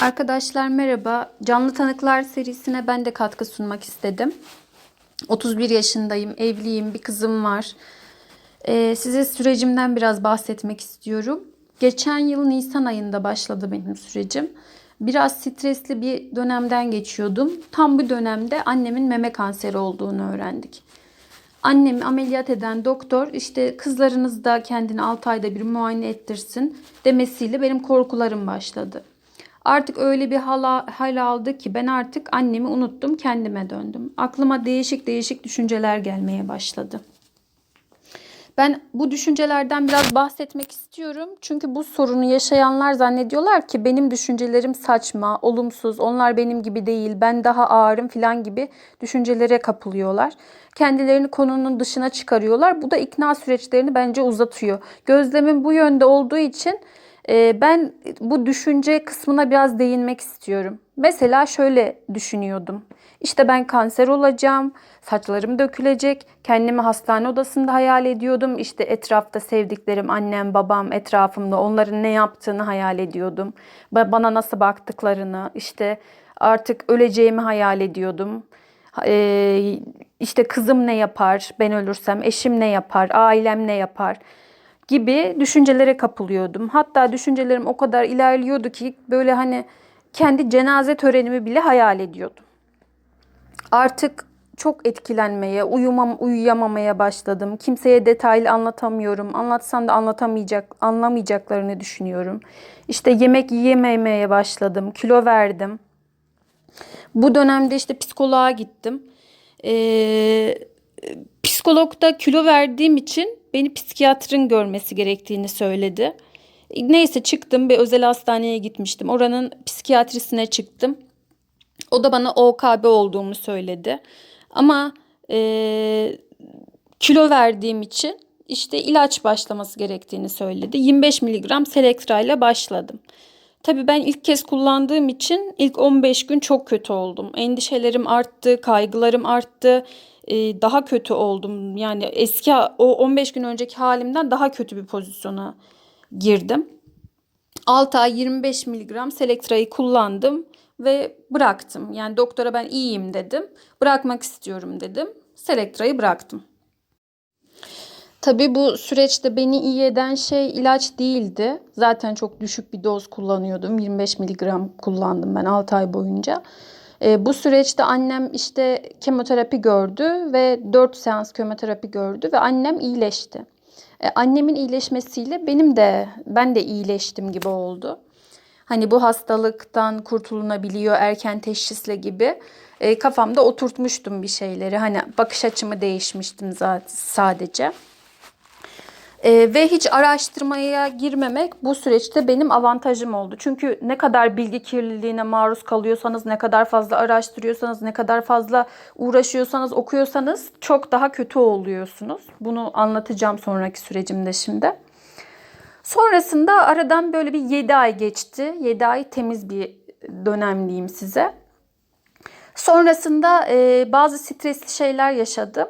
Arkadaşlar merhaba. Canlı Tanıklar serisine ben de katkı sunmak istedim. 31 yaşındayım, evliyim, bir kızım var. Ee, size sürecimden biraz bahsetmek istiyorum. Geçen yıl Nisan ayında başladı benim sürecim. Biraz stresli bir dönemden geçiyordum. Tam bu dönemde annemin meme kanseri olduğunu öğrendik. Annemi ameliyat eden doktor işte kızlarınız da kendini 6 ayda bir muayene ettirsin demesiyle benim korkularım başladı. Artık öyle bir hala, hal aldı ki ben artık annemi unuttum, kendime döndüm. Aklıma değişik değişik düşünceler gelmeye başladı. Ben bu düşüncelerden biraz bahsetmek istiyorum. Çünkü bu sorunu yaşayanlar zannediyorlar ki benim düşüncelerim saçma, olumsuz, onlar benim gibi değil, ben daha ağırım falan gibi düşüncelere kapılıyorlar. Kendilerini konunun dışına çıkarıyorlar. Bu da ikna süreçlerini bence uzatıyor. Gözlemim bu yönde olduğu için ben bu düşünce kısmına biraz değinmek istiyorum. Mesela şöyle düşünüyordum. İşte ben kanser olacağım, saçlarım dökülecek, kendimi hastane odasında hayal ediyordum. İşte etrafta sevdiklerim, annem, babam etrafımda onların ne yaptığını hayal ediyordum. Ba- Bana nasıl baktıklarını, işte artık öleceğimi hayal ediyordum. Ee, işte kızım ne yapar, ben ölürsem, eşim ne yapar, ailem ne yapar gibi düşüncelere kapılıyordum. Hatta düşüncelerim o kadar ilerliyordu ki böyle hani kendi cenaze törenimi bile hayal ediyordum. Artık çok etkilenmeye, uyumam, uyuyamamaya başladım. Kimseye detaylı anlatamıyorum. Anlatsam da anlatamayacak, anlamayacaklarını düşünüyorum. İşte yemek yiyememeye başladım. Kilo verdim. Bu dönemde işte psikoloğa gittim. Ee, psikologda kilo verdiğim için beni psikiyatrın görmesi gerektiğini söyledi. Neyse çıktım bir özel hastaneye gitmiştim. Oranın psikiyatrisine çıktım. O da bana OKB olduğumu söyledi. Ama e, kilo verdiğim için işte ilaç başlaması gerektiğini söyledi. 25 miligram Selektra ile başladım. Tabii ben ilk kez kullandığım için ilk 15 gün çok kötü oldum. Endişelerim arttı, kaygılarım arttı. Ee, daha kötü oldum. Yani eski o 15 gün önceki halimden daha kötü bir pozisyona girdim. 6 ay 25 miligram Selektra'yı kullandım ve bıraktım. Yani doktora ben iyiyim dedim. Bırakmak istiyorum dedim. Selektra'yı bıraktım. Tabii bu süreçte beni iyi eden şey ilaç değildi. Zaten çok düşük bir doz kullanıyordum. 25 miligram kullandım ben 6 ay boyunca. E, bu süreçte annem işte kemoterapi gördü ve 4 seans kemoterapi gördü ve annem iyileşti. E, annemin iyileşmesiyle benim de ben de iyileştim gibi oldu. Hani bu hastalıktan kurtulunabiliyor erken teşhisle gibi e, kafamda oturtmuştum bir şeyleri. Hani bakış açımı değişmiştim zaten sadece. Ee, ve hiç araştırmaya girmemek bu süreçte benim avantajım oldu. Çünkü ne kadar bilgi kirliliğine maruz kalıyorsanız, ne kadar fazla araştırıyorsanız, ne kadar fazla uğraşıyorsanız, okuyorsanız çok daha kötü oluyorsunuz. Bunu anlatacağım sonraki sürecimde şimdi. Sonrasında aradan böyle bir 7 ay geçti. 7 ay temiz bir dönem diyeyim size. Sonrasında e, bazı stresli şeyler yaşadım.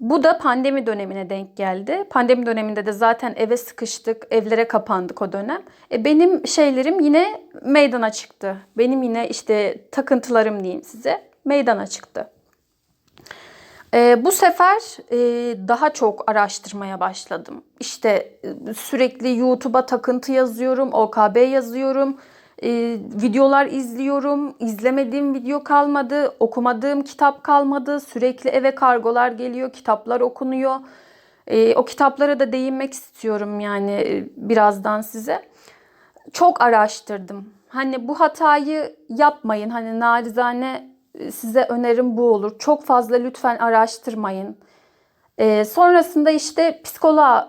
Bu da pandemi dönemine denk geldi. Pandemi döneminde de zaten eve sıkıştık, evlere kapandık o dönem. E benim şeylerim yine meydana çıktı. Benim yine işte takıntılarım diyeyim size meydana çıktı. E, bu sefer e, daha çok araştırmaya başladım. İşte e, sürekli YouTube'a takıntı yazıyorum, OKB yazıyorum e, videolar izliyorum. İzlemediğim video kalmadı. Okumadığım kitap kalmadı. Sürekli eve kargolar geliyor. Kitaplar okunuyor. E, o kitaplara da değinmek istiyorum yani e, birazdan size. Çok araştırdım. Hani bu hatayı yapmayın. Hani narizane e, size önerim bu olur. Çok fazla lütfen araştırmayın. E, sonrasında işte psikoloğa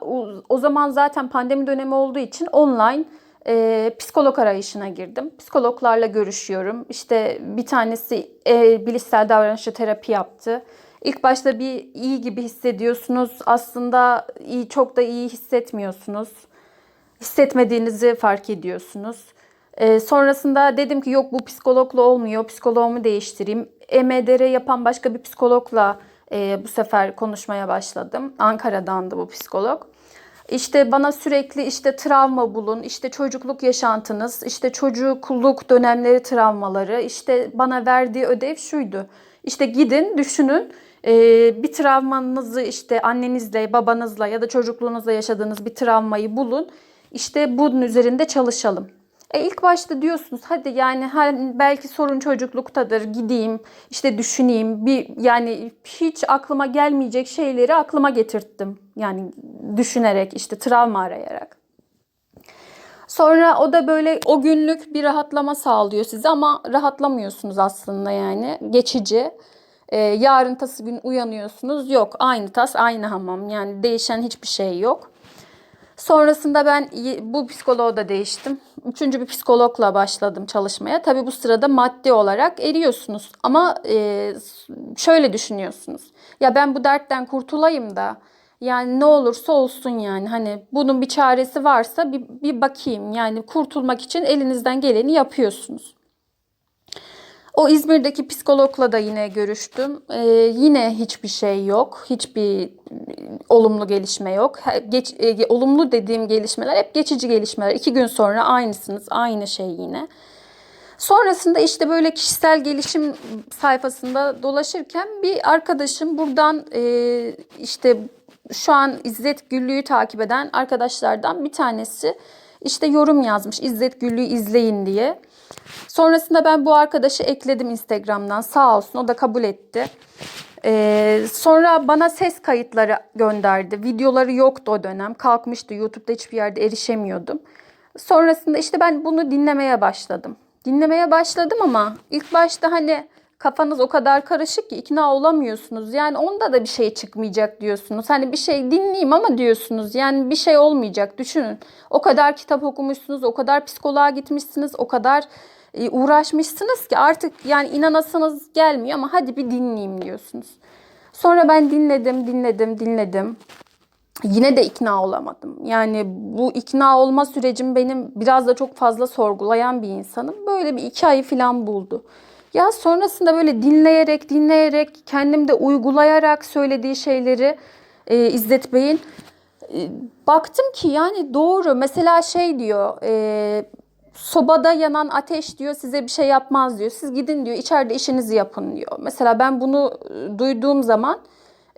o zaman zaten pandemi dönemi olduğu için online e, psikolog arayışına girdim. Psikologlarla görüşüyorum. İşte bir tanesi e, bilişsel davranışçı terapi yaptı. İlk başta bir iyi gibi hissediyorsunuz. Aslında iyi çok da iyi hissetmiyorsunuz. Hissetmediğinizi fark ediyorsunuz. E, sonrasında dedim ki yok bu psikologla olmuyor. Psikoloğumu değiştireyim. EMDR yapan başka bir psikologla e, bu sefer konuşmaya başladım. Ankara'dandı bu psikolog. İşte bana sürekli işte travma bulun, işte çocukluk yaşantınız, işte çocukluk dönemleri travmaları, işte bana verdiği ödev şuydu. İşte gidin düşünün ee, bir travmanızı işte annenizle, babanızla ya da çocukluğunuzda yaşadığınız bir travmayı bulun. İşte bunun üzerinde çalışalım. E ilk başta diyorsunuz hadi yani belki sorun çocukluktadır gideyim işte düşüneyim bir yani hiç aklıma gelmeyecek şeyleri aklıma getirttim. Yani düşünerek işte travma arayarak. Sonra o da böyle o günlük bir rahatlama sağlıyor size ama rahatlamıyorsunuz aslında yani geçici. Ee, yarın tası gün uyanıyorsunuz yok aynı tas aynı hamam yani değişen hiçbir şey yok. Sonrasında ben bu psikoloğu da değiştim. Üçüncü bir psikologla başladım çalışmaya. Tabii bu sırada maddi olarak eriyorsunuz. Ama e, şöyle düşünüyorsunuz. Ya ben bu dertten kurtulayım da yani ne olursa olsun yani hani bunun bir çaresi varsa bir, bir bakayım. Yani kurtulmak için elinizden geleni yapıyorsunuz. O İzmir'deki psikologla da yine görüştüm. Ee, yine hiçbir şey yok. Hiçbir e, olumlu gelişme yok. Geç, e, olumlu dediğim gelişmeler hep geçici gelişmeler. İki gün sonra aynısınız. Aynı şey yine. Sonrasında işte böyle kişisel gelişim sayfasında dolaşırken bir arkadaşım buradan e, işte şu an İzzet Güllü'yü takip eden arkadaşlardan bir tanesi işte yorum yazmış İzzet Güllü'yü izleyin diye. Sonrasında ben bu arkadaşı ekledim Instagram'dan sağ olsun o da kabul etti. Ee, sonra bana ses kayıtları gönderdi. Videoları yoktu o dönem. Kalkmıştı. YouTube'da hiçbir yerde erişemiyordum. Sonrasında işte ben bunu dinlemeye başladım. Dinlemeye başladım ama ilk başta hani kafanız o kadar karışık ki ikna olamıyorsunuz. Yani onda da bir şey çıkmayacak diyorsunuz. Hani bir şey dinleyeyim ama diyorsunuz. Yani bir şey olmayacak. Düşünün. O kadar kitap okumuşsunuz, o kadar psikoloğa gitmişsiniz, o kadar e, uğraşmışsınız ki artık yani inanasınız gelmiyor ama hadi bir dinleyeyim diyorsunuz. Sonra ben dinledim, dinledim, dinledim. Yine de ikna olamadım. Yani bu ikna olma sürecim benim biraz da çok fazla sorgulayan bir insanım. Böyle bir iki ayı falan buldu. Ya sonrasında böyle dinleyerek, dinleyerek, kendimde uygulayarak söylediği şeyleri e, İzzet Bey'in e, baktım ki yani doğru. Mesela şey diyor, e, sobada yanan ateş diyor size bir şey yapmaz diyor. Siz gidin diyor içeride işinizi yapın diyor. Mesela ben bunu duyduğum zaman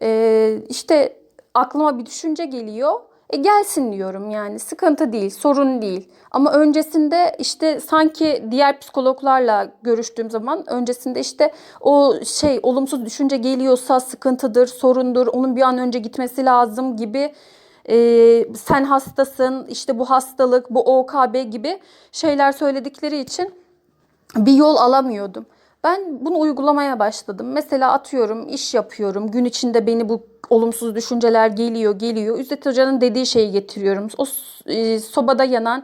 e, işte aklıma bir düşünce geliyor. E gelsin diyorum yani sıkıntı değil, sorun değil. Ama öncesinde işte sanki diğer psikologlarla görüştüğüm zaman öncesinde işte o şey olumsuz düşünce geliyorsa sıkıntıdır, sorundur, onun bir an önce gitmesi lazım gibi e, sen hastasın, işte bu hastalık, bu OKB gibi şeyler söyledikleri için bir yol alamıyordum. Ben bunu uygulamaya başladım. Mesela atıyorum iş yapıyorum. Gün içinde beni bu olumsuz düşünceler geliyor geliyor. İzzet Hoca'nın dediği şeyi getiriyorum. O e, sobada yanan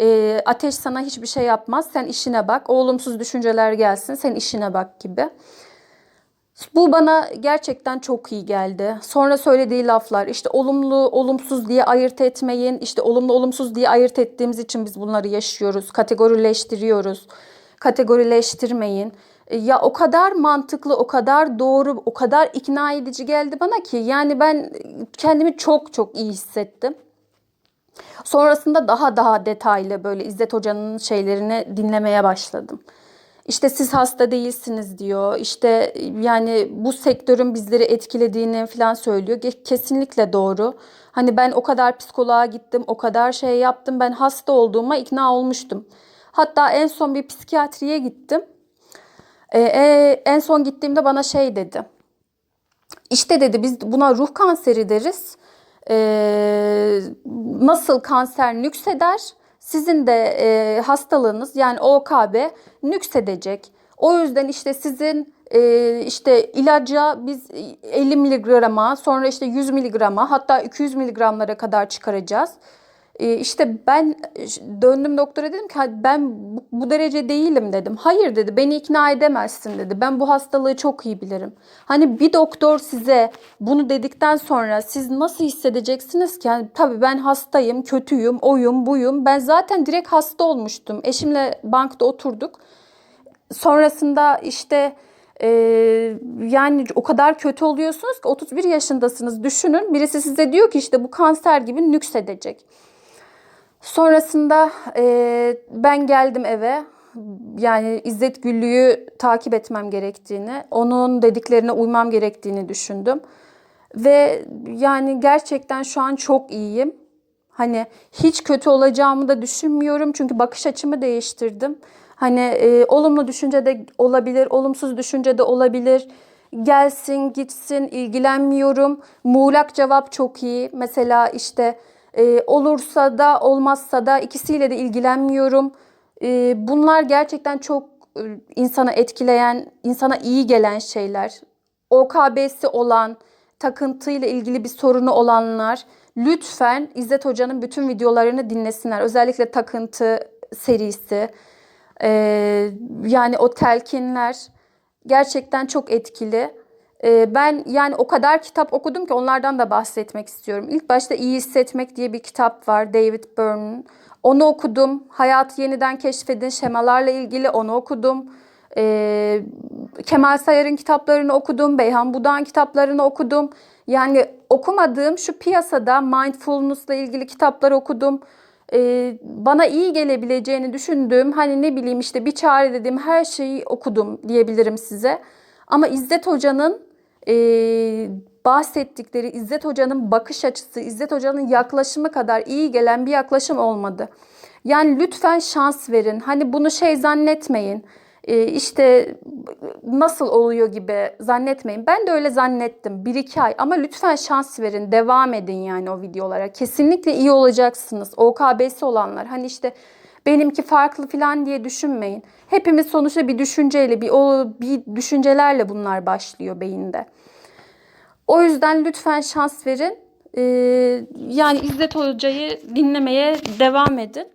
e, ateş sana hiçbir şey yapmaz. Sen işine bak. O olumsuz düşünceler gelsin. Sen işine bak gibi. Bu bana gerçekten çok iyi geldi. Sonra söylediği laflar işte olumlu olumsuz diye ayırt etmeyin. İşte olumlu olumsuz diye ayırt ettiğimiz için biz bunları yaşıyoruz. Kategorileştiriyoruz. Kategorileştirmeyin. E, ya o kadar mantıklı, o kadar doğru, o kadar ikna edici geldi bana ki yani ben kendimi çok çok iyi hissettim. Sonrasında daha daha detaylı böyle İzzet Hoca'nın şeylerini dinlemeye başladım. İşte siz hasta değilsiniz diyor. İşte yani bu sektörün bizleri etkilediğini falan söylüyor. Kesinlikle doğru. Hani ben o kadar psikoloğa gittim, o kadar şey yaptım. Ben hasta olduğuma ikna olmuştum. Hatta en son bir psikiyatriye gittim. Ee, e, en son gittiğimde bana şey dedi. İşte dedi biz buna ruh kanseri deriz. Ee, nasıl kanser nükseder? Sizin de e, hastalığınız yani OKB nüksedecek. O yüzden işte sizin e, işte ilaca biz 50 miligrama sonra işte 100 miligrama hatta 200 miligramlara kadar çıkaracağız. E, işte ben döndüm doktora dedim ki ben bu, bu derece değilim dedim. Hayır dedi beni ikna edemezsin dedi. Ben bu hastalığı çok iyi bilirim. Hani bir doktor size bunu dedikten sonra siz nasıl hissedeceksiniz ki? Yani, tabii ben hastayım, kötüyüm, oyum, buyum. Ben zaten direkt hasta olmuştum. Eşimle bankta oturduk. Sonrasında işte Ee, yani o kadar kötü oluyorsunuz ki 31 yaşındasınız. Düşünün birisi size diyor ki işte bu kanser gibi nüksedecek. Sonrasında e, ben geldim eve. Yani İzzet Güllü'yü takip etmem gerektiğini, onun dediklerine uymam gerektiğini düşündüm. Ve yani gerçekten şu an çok iyiyim. Hani hiç kötü olacağımı da düşünmüyorum çünkü bakış açımı değiştirdim. Hani e, olumlu düşünce de olabilir, olumsuz düşünce de olabilir. Gelsin, gitsin, ilgilenmiyorum. Muğlak cevap çok iyi. Mesela işte e, olursa da olmazsa da ikisiyle de ilgilenmiyorum. E, bunlar gerçekten çok e, insana etkileyen, insana iyi gelen şeyler. OKB'si olan, takıntıyla ilgili bir sorunu olanlar lütfen İzzet Hoca'nın bütün videolarını dinlesinler. Özellikle takıntı serisi. Ee, yani o telkinler gerçekten çok etkili. Ee, ben yani o kadar kitap okudum ki onlardan da bahsetmek istiyorum. İlk başta İyi Hissetmek diye bir kitap var David Byrne'ın. Onu okudum. Hayatı yeniden keşfedin şemalarla ilgili onu okudum. Ee, Kemal Sayar'ın kitaplarını okudum. Beyhan Budak'ın kitaplarını okudum. Yani okumadığım şu piyasada mindfulness'la ilgili kitaplar okudum. Ee, bana iyi gelebileceğini düşündüğüm hani ne bileyim işte bir çare dediğim her şeyi okudum diyebilirim size. Ama İzzet Hoca'nın e, bahsettikleri, İzzet Hoca'nın bakış açısı, İzzet Hoca'nın yaklaşımı kadar iyi gelen bir yaklaşım olmadı. Yani lütfen şans verin. Hani bunu şey zannetmeyin. E, işte nasıl oluyor gibi zannetmeyin. Ben de öyle zannettim. Bir iki ay ama lütfen şans verin. Devam edin yani o videolara. Kesinlikle iyi olacaksınız. OKB'si olanlar. Hani işte benimki farklı falan diye düşünmeyin. Hepimiz sonuçta bir düşünceyle, bir o bir düşüncelerle bunlar başlıyor beyinde. O yüzden lütfen şans verin. Ee, yani İzzet Hoca'yı dinlemeye devam edin.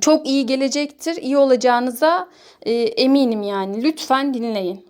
Çok iyi gelecektir. iyi olacağınıza e, eminim yani. Lütfen dinleyin.